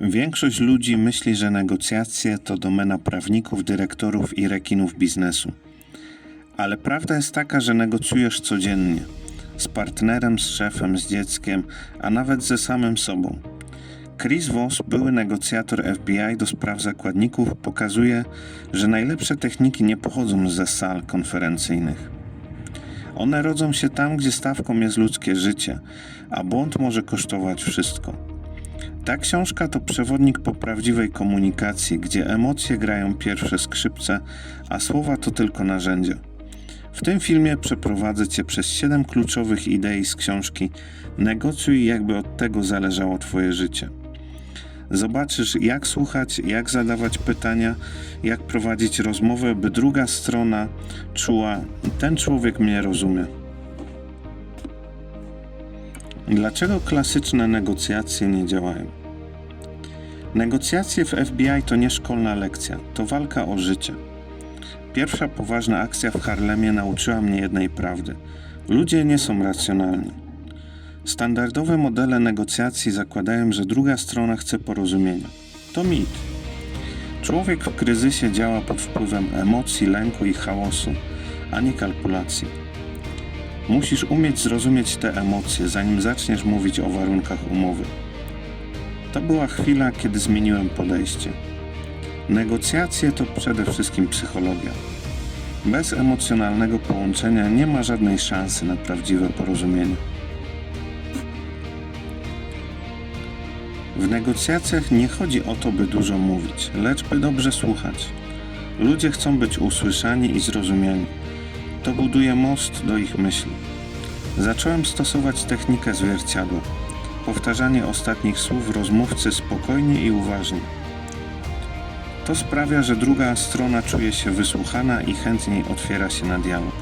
Większość ludzi myśli, że negocjacje to domena prawników, dyrektorów i rekinów biznesu. Ale prawda jest taka, że negocjujesz codziennie z partnerem, z szefem, z dzieckiem, a nawet ze samym sobą. Chris Voss, były negocjator FBI do spraw zakładników, pokazuje, że najlepsze techniki nie pochodzą ze sal konferencyjnych. One rodzą się tam, gdzie stawką jest ludzkie życie, a błąd może kosztować wszystko. Ta książka to przewodnik po prawdziwej komunikacji, gdzie emocje grają pierwsze skrzypce, a słowa to tylko narzędzia. W tym filmie przeprowadzę Cię przez 7 kluczowych idei z książki Negocjuj, jakby od tego zależało Twoje życie. Zobaczysz, jak słuchać, jak zadawać pytania, jak prowadzić rozmowę, by druga strona czuła, ten człowiek mnie rozumie. Dlaczego klasyczne negocjacje nie działają? Negocjacje w FBI to nie szkolna lekcja, to walka o życie. Pierwsza poważna akcja w Harlemie nauczyła mnie jednej prawdy: ludzie nie są racjonalni. Standardowe modele negocjacji zakładają, że druga strona chce porozumienia. To mit. Człowiek w kryzysie działa pod wpływem emocji, lęku i chaosu, a nie kalkulacji. Musisz umieć zrozumieć te emocje, zanim zaczniesz mówić o warunkach umowy. To była chwila, kiedy zmieniłem podejście. Negocjacje to przede wszystkim psychologia. Bez emocjonalnego połączenia nie ma żadnej szansy na prawdziwe porozumienie. W negocjacjach nie chodzi o to, by dużo mówić, lecz by dobrze słuchać. Ludzie chcą być usłyszani i zrozumiani. To buduje most do ich myśli. Zacząłem stosować technikę zwierciadła. Powtarzanie ostatnich słów rozmówcy spokojnie i uważnie. To sprawia, że druga strona czuje się wysłuchana i chętniej otwiera się na dialog.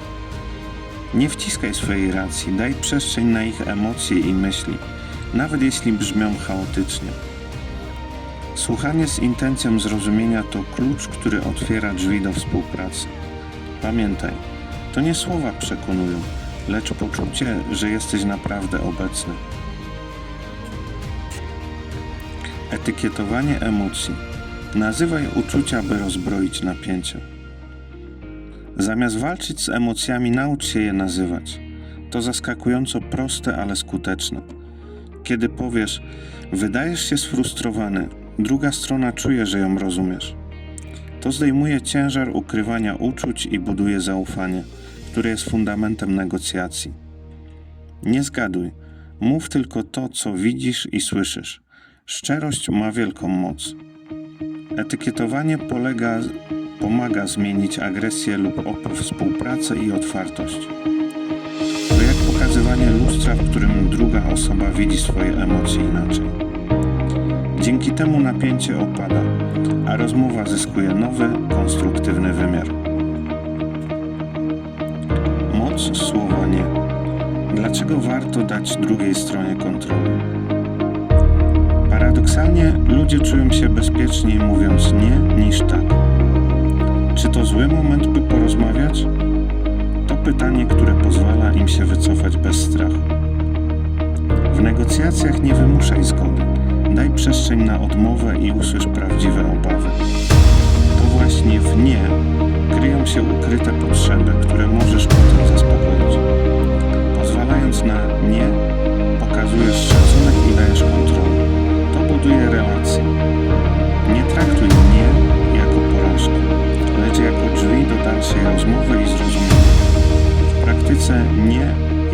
Nie wciskaj swojej racji, daj przestrzeń na ich emocje i myśli, nawet jeśli brzmią chaotycznie. Słuchanie z intencją zrozumienia to klucz, który otwiera drzwi do współpracy. Pamiętaj, to nie słowa przekonują, lecz poczucie, że jesteś naprawdę obecny. Etykietowanie emocji. Nazywaj uczucia, by rozbroić napięcie. Zamiast walczyć z emocjami, naucz się je nazywać. To zaskakująco proste, ale skuteczne. Kiedy powiesz, wydajesz się sfrustrowany, druga strona czuje, że ją rozumiesz. To zdejmuje ciężar ukrywania uczuć i buduje zaufanie, które jest fundamentem negocjacji. Nie zgaduj, mów tylko to, co widzisz i słyszysz. Szczerość ma wielką moc. Etykietowanie polega, pomaga zmienić agresję lub opór współpracę i otwartość. To jak pokazywanie lustra, w którym druga osoba widzi swoje emocje inaczej. Dzięki temu napięcie opada, a rozmowa zyskuje nowy, konstruktywny wymiar. Moc słowa nie. Dlaczego warto dać drugiej stronie kontrolę? Paradoksalnie ludzie czują się bezpieczniej mówiąc nie niż tak. Czy to zły moment, by porozmawiać? To pytanie, które pozwala im się wycofać bez strachu. W negocjacjach nie wymuszaj zgody. Daj przestrzeń na odmowę i usłysz prawdziwe obawy. To właśnie w nie kryją się ukryte potrzeby, które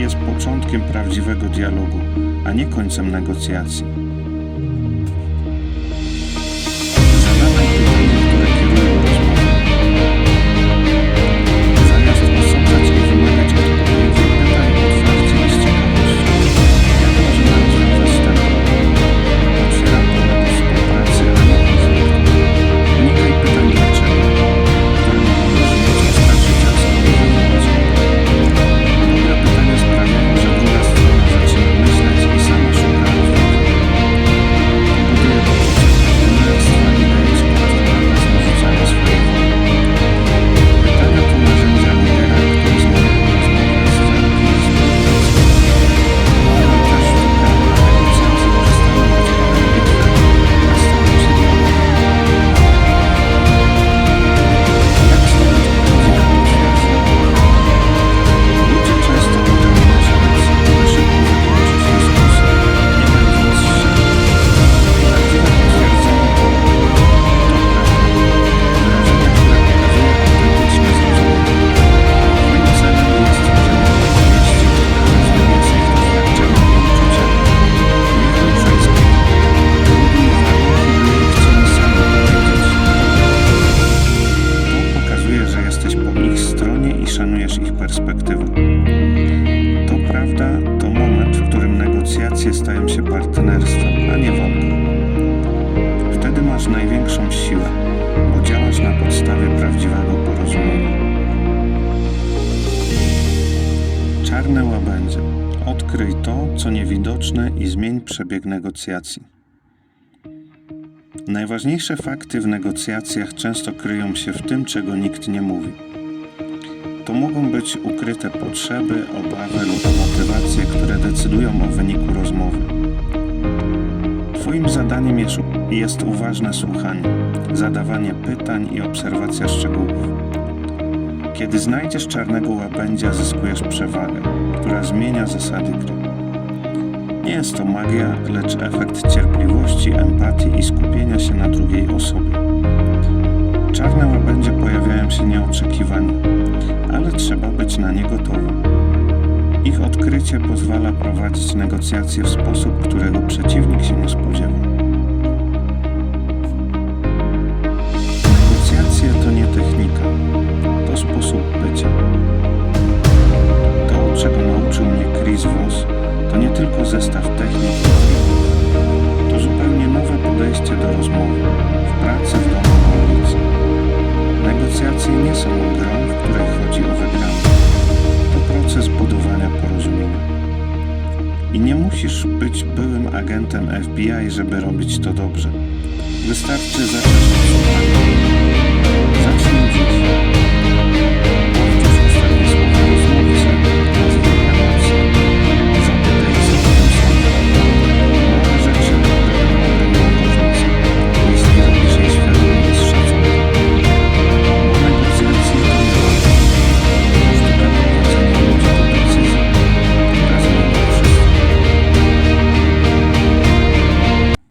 jest początkiem prawdziwego dialogu, a nie końcem negocjacji. perspektywy. To prawda, to moment, w którym negocjacje stają się partnerstwem, a nie walką. Wtedy masz największą siłę, bo działasz na podstawie prawdziwego porozumienia. Czarne łabędzie. Odkryj to, co niewidoczne i zmień przebieg negocjacji. Najważniejsze fakty w negocjacjach często kryją się w tym, czego nikt nie mówi. To mogą być ukryte potrzeby, obawy lub motywacje, które decydują o wyniku rozmowy. Twoim zadaniem jest, jest uważne słuchanie, zadawanie pytań i obserwacja szczegółów. Kiedy znajdziesz czarnego łabędzia, zyskujesz przewagę, która zmienia zasady gry. Nie jest to magia, lecz efekt cierpliwości, empatii i skupienia się na drugiej osobie. Na nie gotowym. Ich odkrycie pozwala prowadzić negocjacje w sposób, którego przeciwnik się nie spodziewa. Negocjacje to nie technika, to sposób bycia. To, czego nauczył mnie Chris Voss, to nie tylko zestaw technik. To zupełnie nowe podejście do rozmowy, w pracy, w domu, na ulicy. Negocjacje nie są grą, w której chodzi o wygraną. Proces budowania porozumienia. I nie musisz być byłym agentem FBI, żeby robić to dobrze. Wystarczy zacząć od słuchania. Zacznij dziś.